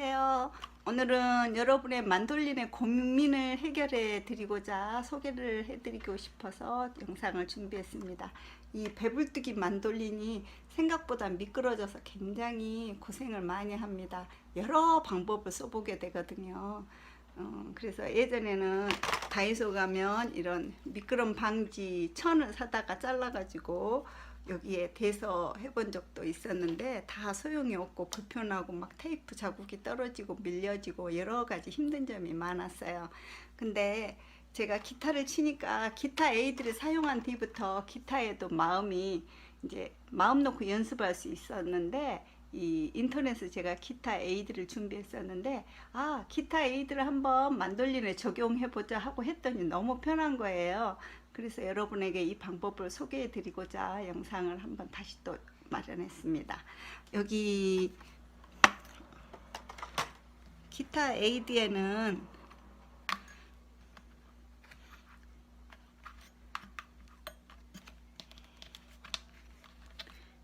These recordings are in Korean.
안녕하세요. 오늘은 여러분의 만돌림의 고민을 해결해 드리고자 소개를 해 드리고 싶어서 영상을 준비했습니다. 이 배불뚝이 만돌림이 생각보다 미끄러져서 굉장히 고생을 많이 합니다. 여러 방법을 써보게 되거든요. 어, 그래서 예전에는 다이소 가면 이런 미끄럼 방지 천을 사다가 잘라가지고 여기에 대서 해본 적도 있었는데 다 소용이 없고 불편하고 막 테이프 자국이 떨어지고 밀려지고 여러 가지 힘든 점이 많았어요. 근데 제가 기타를 치니까 기타 에이드를 사용한 뒤부터 기타에도 마음이 이제 마음 놓고 연습할 수 있었는데 이 인터넷에 제가 기타 에이드를 준비했었는데 아 기타 에이드를 한번 만돌린에 적용해 보자 하고 했더니 너무 편한 거예요. 그래서 여러분에게 이 방법을 소개해 드리고자 영상을 한번 다시 또 마련했습니다. 여기 기타 에이드에는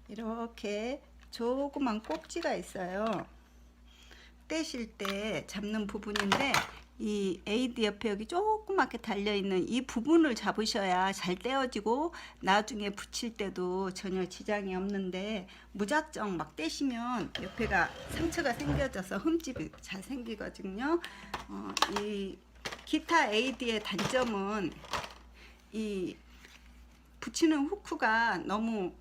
이렇게 조그만 꼭지가 있어요. 떼실 때 잡는 부분인데 이 에이드 옆에 여기 조그맣게 달려있는 이 부분을 잡으셔야 잘 떼어지고 나중에 붙일 때도 전혀 지장이 없는데 무작정 막 떼시면 옆에가 상처가 생겨져서 흠집이 잘 생기거든요. 어, 이 기타 에이드의 단점은 이 붙이는 후크가 너무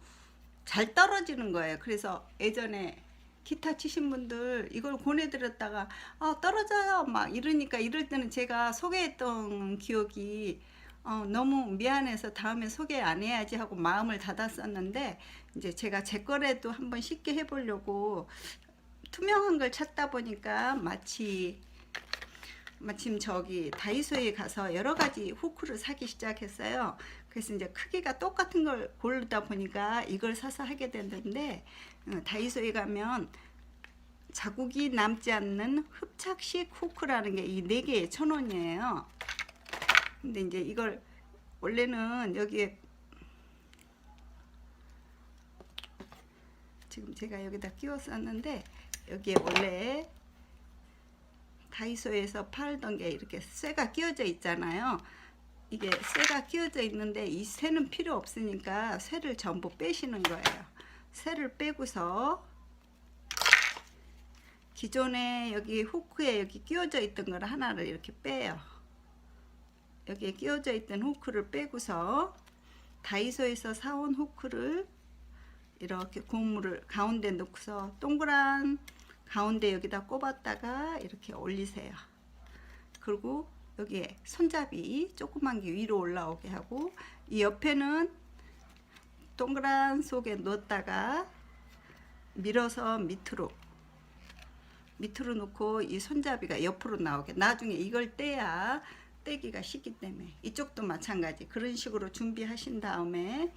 잘 떨어지는 거예요. 그래서 예전에 기타 치신 분들 이걸 보내드렸다가 아 떨어져요 막 이러니까 이럴 때는 제가 소개했던 기억이 어, 너무 미안해서 다음에 소개 안 해야지 하고 마음을 닫았었는데 이제 제가 제 거라도 한번 쉽게 해보려고 투명한 걸 찾다 보니까 마치 마침 저기 다이소에 가서 여러 가지 후크를 사기 시작했어요. 그래서 이제 크기가 똑같은 걸 고르다 보니까 이걸 사서 하게 됐는데 어, 다이소에 가면 자국이 남지 않는 흡착식 후크라는 게 이 네 개에 천 원이에요. 근데 이제 이걸 원래는 여기에 지금 제가 여기다 끼웠었는데 여기에 원래 다이소에서 팔던 게 이렇게 쇠가 끼워져 있잖아요. 이게 쇠가 끼워져 있는데 이 쇠는 필요 없으니까 쇠를 전부 빼시는 거예요. 쇠를 빼고서 기존에 여기 후크에 여기 끼워져 있던 걸 하나를 이렇게 빼요. 여기에 끼워져 있던 후크를 빼고서 다이소에서 사온 후크를 이렇게 고무를 가운데 넣고서 동그란 가운데 여기다 꼽았다가 이렇게 올리세요. 그리고 여기에 손잡이 조그만 게 위로 올라오게 하고 이 옆에는 동그란 속에 넣었다가 밀어서 밑으로 밑으로 놓고 이 손잡이가 옆으로 나오게. 나중에 이걸 떼야 떼기가 쉽기 때문에. 이쪽도 마찬가지. 그런 식으로 준비하신 다음에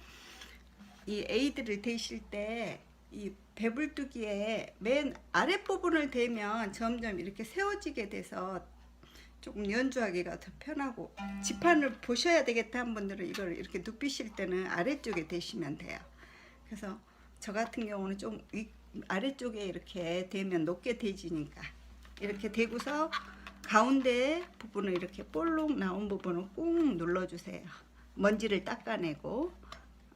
이 에이드를 대실 때 이 배불뚝이의 맨 아랫부분을 대면 점점 이렇게 세워지게 돼서 조금 연주하기가 더 편하고 지판을 보셔야 되겠다 한 분들은 이걸 이렇게 눕히실 때는 아래쪽에 대시면 돼요. 그래서 저 같은 경우는 좀 위, 아래쪽에 이렇게 대면 높게 대지니까 이렇게 대고서 가운데 부분을 이렇게 볼록 나온 부분을 꾹 눌러주세요. 먼지를 닦아내고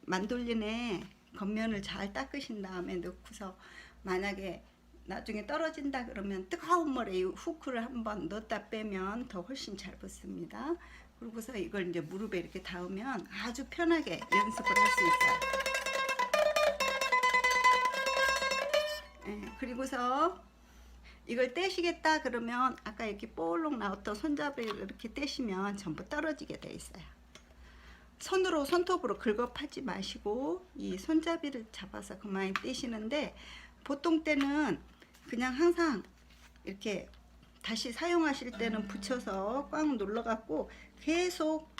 만돌린에 겉면을 잘 닦으신 다음에 넣고서 만약에 나중에 떨어진다 그러면 뜨거운 물에 이 후크를 한번 넣었다 빼면 더 훨씬 잘 붙습니다. 그리고서 이걸 이제 무릎에 이렇게 닿으면 아주 편하게 연습을 할 수 있어요. 예, 그리고서 이걸 떼시겠다 그러면 아까 이렇게 볼록 나왔던 손잡이를 이렇게 떼시면 전부 떨어지게 돼 있어요. 손으로 손톱으로 긁어파지 마시고 이 손잡이를 잡아서 그만 떼시는데 보통 때는 그냥 항상 이렇게 다시 사용하실 때는 붙여서 꽉 눌러 갖고 계속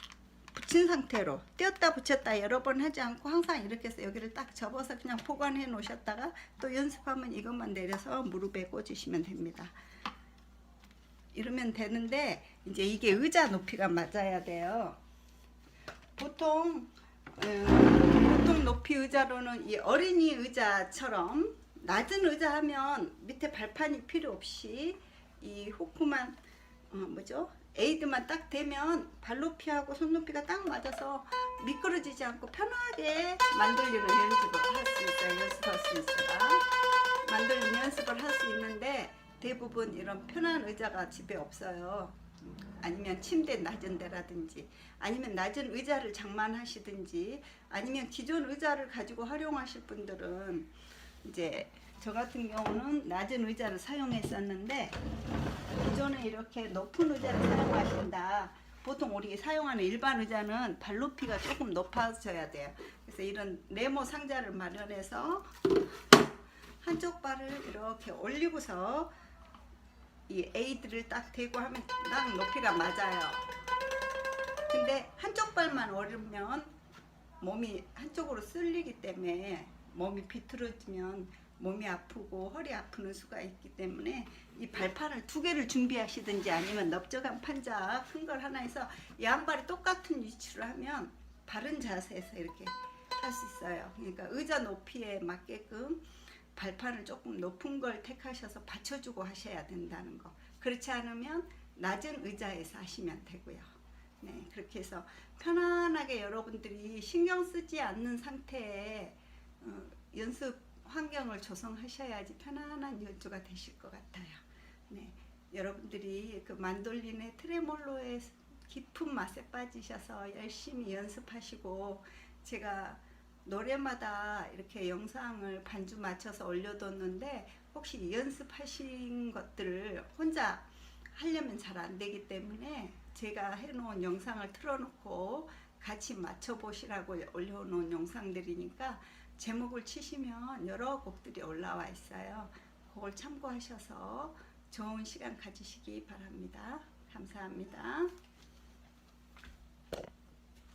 붙인 상태로 떼었다 붙였다 여러 번 하지 않고 항상 이렇게 해서 여기를 딱 접어서 그냥 보관해 놓으셨다가 또 연습하면 이것만 내려서 무릎에 꽂으시면 됩니다. 이러면 되는데 이제 이게 의자 높이가 맞아야 돼요. 보통 음, 보통 높이 의자로는 이 어린이 의자처럼 낮은 의자 하면 밑에 발판이 필요 없이 이 후크만 어, 뭐죠? 에이드만 딱 대면 발 높이하고 손 높이가 딱 맞아서 미끄러지지 않고 편하게 만들리는 연습을 할 수 있어요. 연습할 수 있어요. 만들리는 연습을 할 수 있는데 대부분 이런 편한 의자가 집에 없어요. 아니면 침대 낮은 데라든지 아니면 낮은 의자를 장만하시든지 아니면 기존 의자를 가지고 활용하실 분들은 이제 저 같은 경우는 낮은 의자를 사용했었는데 기존에 이렇게 높은 의자를 사용하신다. 보통 우리 사용하는 일반 의자는 발 높이가 조금 높아져야 돼요. 그래서 이런 네모 상자를 마련해서 한쪽 발을 이렇게 올리고서 이 에이드를 딱 대고 하면 딱 높이가 맞아요. 근데 한쪽 발만 오르면 몸이 한쪽으로 쓸리기 때문에 몸이 비틀어지면 몸이 아프고 허리 아프는 수가 있기 때문에 이 발판을 두 개를 준비하시든지 아니면 넓적한 판자 큰 걸 하나 해서 양발이 똑같은 위치로 하면 바른 자세에서 이렇게 할 수 있어요. 그러니까 의자 높이에 맞게끔 발판을 조금 높은 걸 택하셔서 받쳐주고 하셔야 된다는 거. 그렇지 않으면 낮은 의자에서 하시면 되고요. 네, 그렇게 해서 편안하게 여러분들이 신경 쓰지 않는 상태에 어, 연습 환경을 조성하셔야지 편안한 연주가 되실 것 같아요. 네, 여러분들이 그 만돌린의 트레몰로의 깊은 맛에 빠지셔서 열심히 연습하시고 제가 노래마다 이렇게 영상을 반주 맞춰서 올려뒀는데 혹시 연습하신 것들을 혼자 하려면 잘 안 되기 때문에 제가 해놓은 영상을 틀어놓고 같이 맞춰보시라고 올려놓은 영상들이니까 제목을 치시면 여러 곡들이 올라와 있어요. 그걸 참고하셔서 좋은 시간 가지시기 바랍니다. 감사합니다.